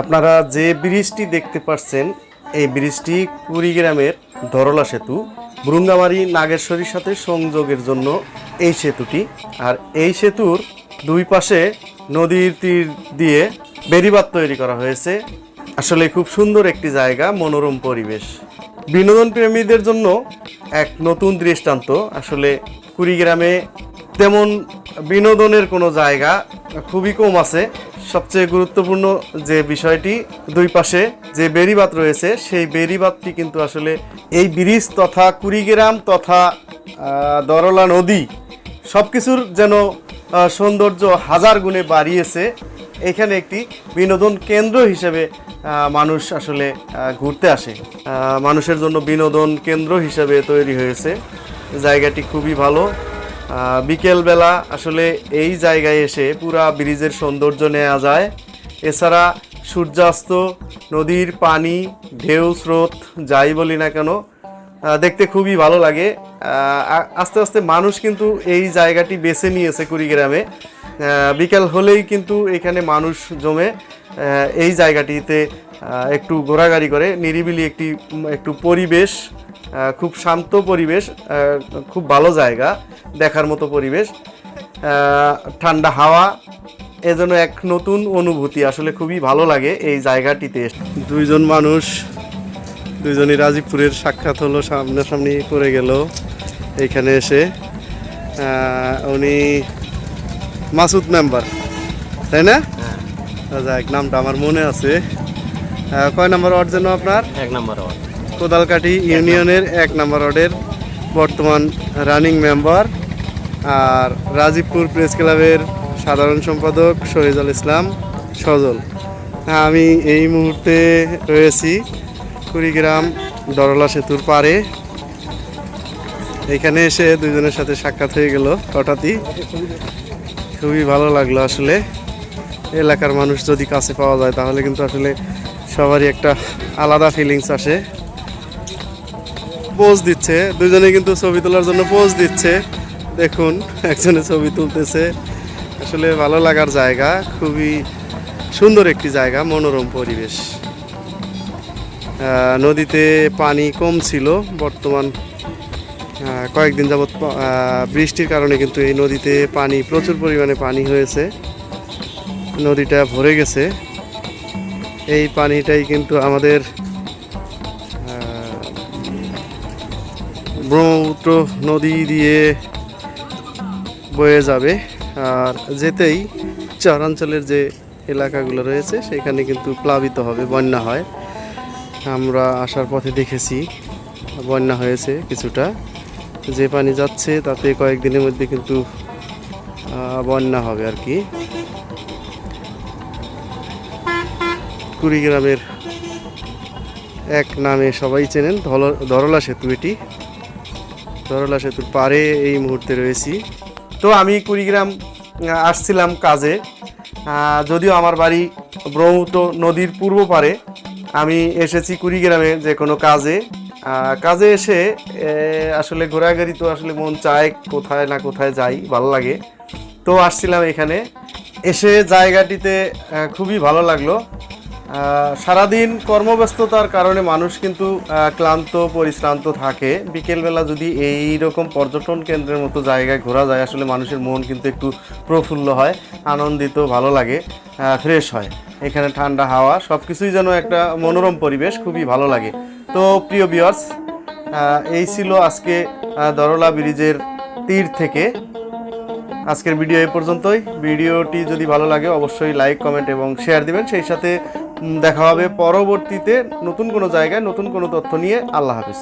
আপনারা যে ব্রিজটি দেখতে পাচ্ছেন এই ব্রিজটি কুড়িগ্রামের ধরলা সেতু। ভ্রুঙ্গামারি নাগেশ্বরীর সাথে সংযোগের জন্য এই সেতুটি। আর এই সেতুর দুই পাশে নদীর তীর দিয়ে বেড়িবাঁধ তৈরি করা হয়েছে। আসলে খুব সুন্দর একটি জায়গা, মনোরম পরিবেশ। বিনোদন প্রেমীদের জন্য এক নতুন দৃষ্টান্ত। আসলে কুড়িগ্রামে তেমন বিনোদনের কোনো জায়গা খুবই কম আছে। সবচেয়ে গুরুত্বপূর্ণ যে বিষয়টি, দুই পাশে যে বেরিবাত রয়েছে, সেই বেরিবাতটি কিন্তু আসলে এই ব্রিজ তথা কুড়িগ্রাম তথা দরলা নদী সব কিছুর যেন সৌন্দর্য হাজার গুণে বাড়িয়েছে। এখানে একটি বিনোদন কেন্দ্র হিসেবে মানুষ আসলে ঘুরতে আসে। মানুষের জন্য বিনোদন কেন্দ্র হিসেবে তৈরি হয়েছে। জায়গাটি খুবই ভালো। বিকেলবেলা আসলে এই জায়গায় এসে পুরা ব্রিজের সৌন্দর্য নেওয়া যায়। এছাড়া সূর্যাস্ত, নদীর পানি, ঢেউ স্রোত, যাই বলি না কেন দেখতে খুবই ভালো লাগে। আস্তে আস্তে মানুষ কিন্তু এই জায়গাটি বেছে নিয়েছে কুড়িগ্রামে। বিকেল হলেই কিন্তু এখানে মানুষ জমে এই জায়গাটিতে একটু ঘোরাঘুরি করে। নিরিবিলি একটি একটু পরিবেশ খুব শান্ত পরিবেশ খুব ভালো জায়গা দেখার মতো পরিবেশ। ঠান্ডা হাওয়া এজন্য এক নতুন অনুভূতি। আসলে খুবই ভালো লাগে এই জায়গাটিতে। দুইজন মানুষ দুইজনই রাজীবপুরের সাক্ষাৎ হলো সামনাসামনি করে গেল এইখানে এসে। উনি মাসুদ মেম্বার তাই না? যাক নামটা আমার মনে আছে। কয় নম্বর ওয়ার্ড যেন আপনার? এক নম্বর ওয়ার্ড। কোদালকাঠি ইউনিয়নের এক নম্বর ওয়ার্ডের বর্তমান রানিং মেম্বার আর রাজীবপুর প্রেস ক্লাবের সাধারণ সম্পাদক শহীদুল ইসলাম সজল। হ্যাঁ, আমি এই মুহূর্তে রয়েছি। কুড়িগ্রাম দরলা সেতুর পারে এখানে এসে দুজনের সাথে সাক্ষাৎ হয়ে গেল হঠাৎই। খুবই ভালো লাগল আসলে। এলাকার মানুষ যদি কাছে পাওয়া যায় তাহলে কিন্তু আসলে সবারই একটা আলাদা ফিলিংস আসে। পোজ দিচ্ছে দুজনে কিন্তু ছবি তোলার জন্য পোজ দিচ্ছে। দেখুন, একজনে ছবি তুলতেছে। আসলে ভালো লাগার জায়গা, খুবই সুন্দর একটি জায়গা, মনোরম পরিবেশ। নদীতে পানি কম ছিল। বর্তমান কয়েকদিন যাবৎ বৃষ্টির কারণে কিন্তু এই নদীতে পানি, প্রচুর পরিমাণে পানি হয়েছে। নদীটা ভরে গেছে। এই পানিটাই কিন্তু আমাদের ব্রহ্মপুত্র নদী দিয়ে বয়ে যাবে। আর যেতেই চরাঞ্চলের যে এলাকাগুলো রয়েছে, সেখানে কিন্তু প্লাবিত হবে, বন্যা হয়। আমরা আসার পথে দেখেছি, বন্যা হয়েছে কিছুটা। যে পানি যাচ্ছে তাতে কয়েকদিনের মধ্যে কিন্তু বন্যা হবে আর কি। কুড়িগ্রামের এক নামে সবাই চেনেন ধরলা সেতু এটি। ধরলা সেতুর পারে এই মুহূর্তে রয়েছি। তো আমি কুড়িগ্রাম আসছিলাম কাজে। যদিও আমার বাড়ি ব্রহ্মপুত্র নদীর পূর্ব পারে আমি এসেছি কুড়িগ্রামে যে কোনো কাজে। কাজে এসে আসলে ঘোরাঘুরি তো আসলে মন চায় কোথায় না কোথায় যাই, ভালো লাগে। তো আসছিলাম এখানে। এসে জায়গাটিতে খুবই ভালো লাগল। সারাদিন কর্মব্যস্ততার কারণে মানুষ কিন্তু ক্লান্ত, পরিশ্রান্ত থাকে। বিকেলবেলা যদি এই রকম পর্যটন কেন্দ্রের মতো জায়গায় ঘোরা যায়, আসলে মানুষের মন কিন্তু একটু প্রফুল্ল হয়, আনন্দিত, ভালো লাগে ফ্রেশ হয়। এখানে ঠান্ডা হাওয়া সব কিছুই যেন একটা মনোরম পরিবেশ, খুবই ভালো লাগে। তো প্রিয় বিয়ার্স এই ছিল আজকে দরলা ব্রিজের তীর থেকে। আজকের ভিডিও এই পর্যন্তই। ভিডিওটি যদি ভালো লাগে, অবশ্যই লাইক কমেন্ট এবং শেয়ার দিবেন। সেই সাথে দেখা হবে পরবর্তীতে নতুন কোনো জায়গায়, নতুন কোনো তথ্য নিয়ে। আল্লাহ হাফিজ।